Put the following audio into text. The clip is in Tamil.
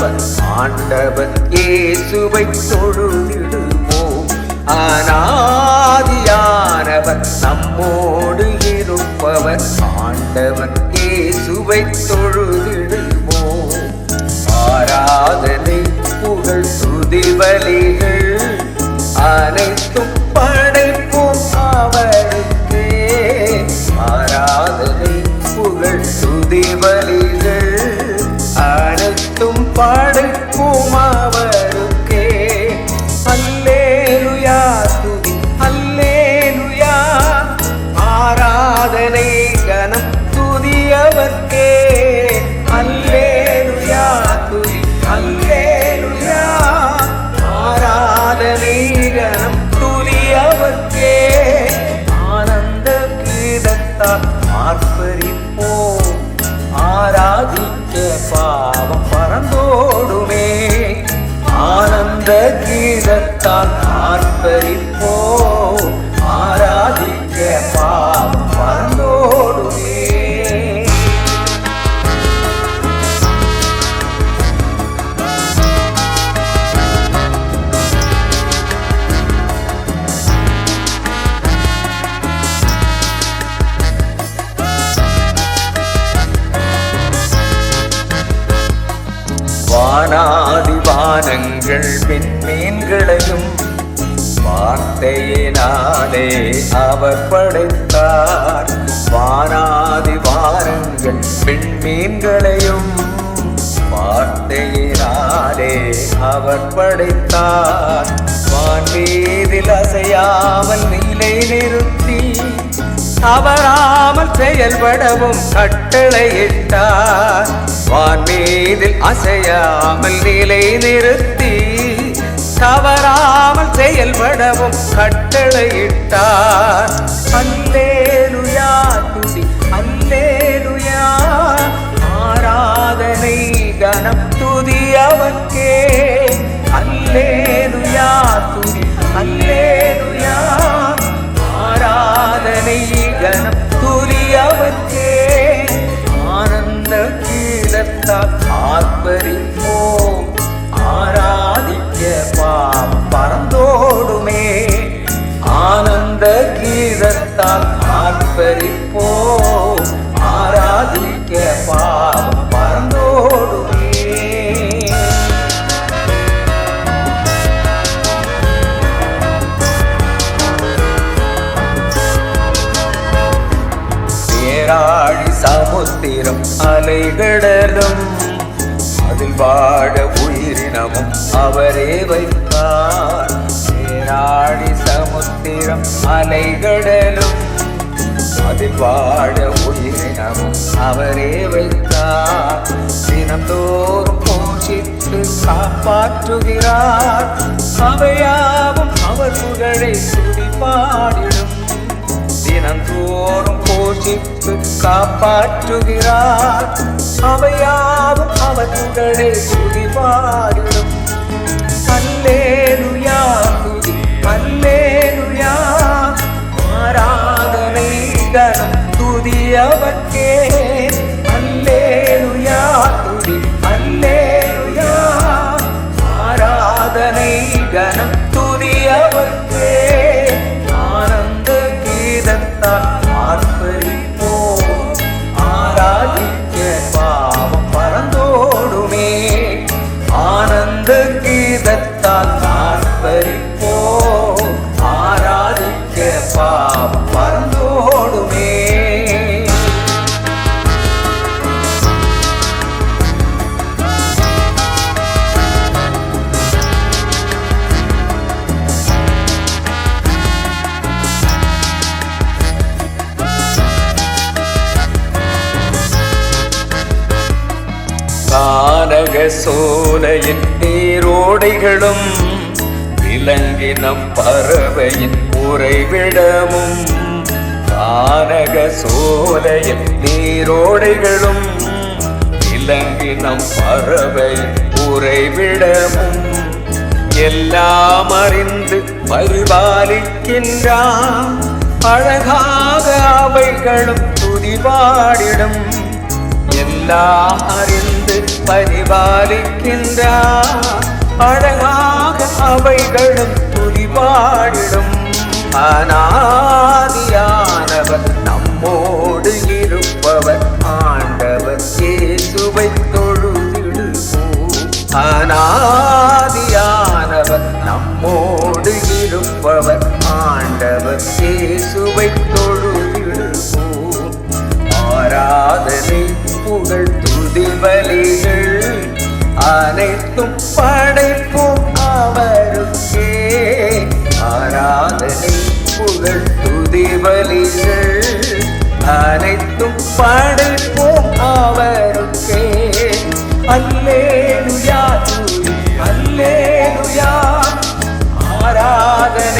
இருப்பவர் ஆண்டவர் இயேசுவை தொழுதிடுவோம். அனாதியானவர் நம்மோடு இருப்பவர் ஆண்டவர் இயேசுவை தொழுதிடுவோம். ஆராதனை புகழ் துதிபலிகள் அனைத்தும் படைப்போம் அவருக்கே ஆராதனை புகழ் துதிபலிகள் அனைத்தும் படைப்போம் வானங்கள் விண்மீன்களையும் வார்த்தையினாலே அவர் படைத்தார். வானாதி வானங்கள் விண்மீன்களையும் வார்த்தையினாலே அவர் படைத்தார். வான்மீதில் அசையாமல் நிலை நிறுத்தி அவராமல் செயல்படவும் கட்டளையிட்டார் வான்மீதில் அசையாமல் நிலை நிறுத்தி தவறாமல் செயல்படவும் கட்டளையிட்டார். அல்லேலுயா துதி. அல்லேலுயா ஆராதனை கனம் துதி அவர்க்கே. அல்லேலுயா துதி. அல்லேலுயா ஆராதனை கீதத்தால் ஆர்ப்பரிப்போம். ஆராதிக்க பாம் பறந்தோடுமே பேராழி சமுத்திரம் அலைகடலும் அதில் வாழ உயிரினமும் அவரே வைத்தார். நாடி சமுத்திரம் அலைகடலும் அதில் வாழ உயிரினமும் அவரே வைத்தார். தினந்தோறும் போஷித்து காப்பாற்றுகிறார். அவையாவும் அவர் புகழை துடிப்பாடிடும் தினந்தோறும் போஷித்து காப்பாற்றுகிறார். அவையாவும் அவர் புகழை துடிப்பாடிடும் அவர்க்கே சோலையின் நீரோடைகளும் விலங்கினம் பறவையின் உறைவிடமும் கானக சோலையின் நீரோடைகளும் விலங்கினம் பறவையின் உறைவிடமும் எல்லாம் அறிந்து பரிபாலிக்கின்றான். அழகாக அவைகளும் துதிபாடிடும். எல்லாம் அறிந்து பரிபாலிக்கின்றார். அழகாக அவைகளும் துரிபாடிடும். அநாதியானவர் நம் அனைத்தும் படைப்போம் அவருக்கே. ஆராதனை புகழ் துதி பலிகள் அனைத்தும் படைப்போம் அவருக்கே. அல்லேலுயா துதி அல்லேலுயா. ஆராதனை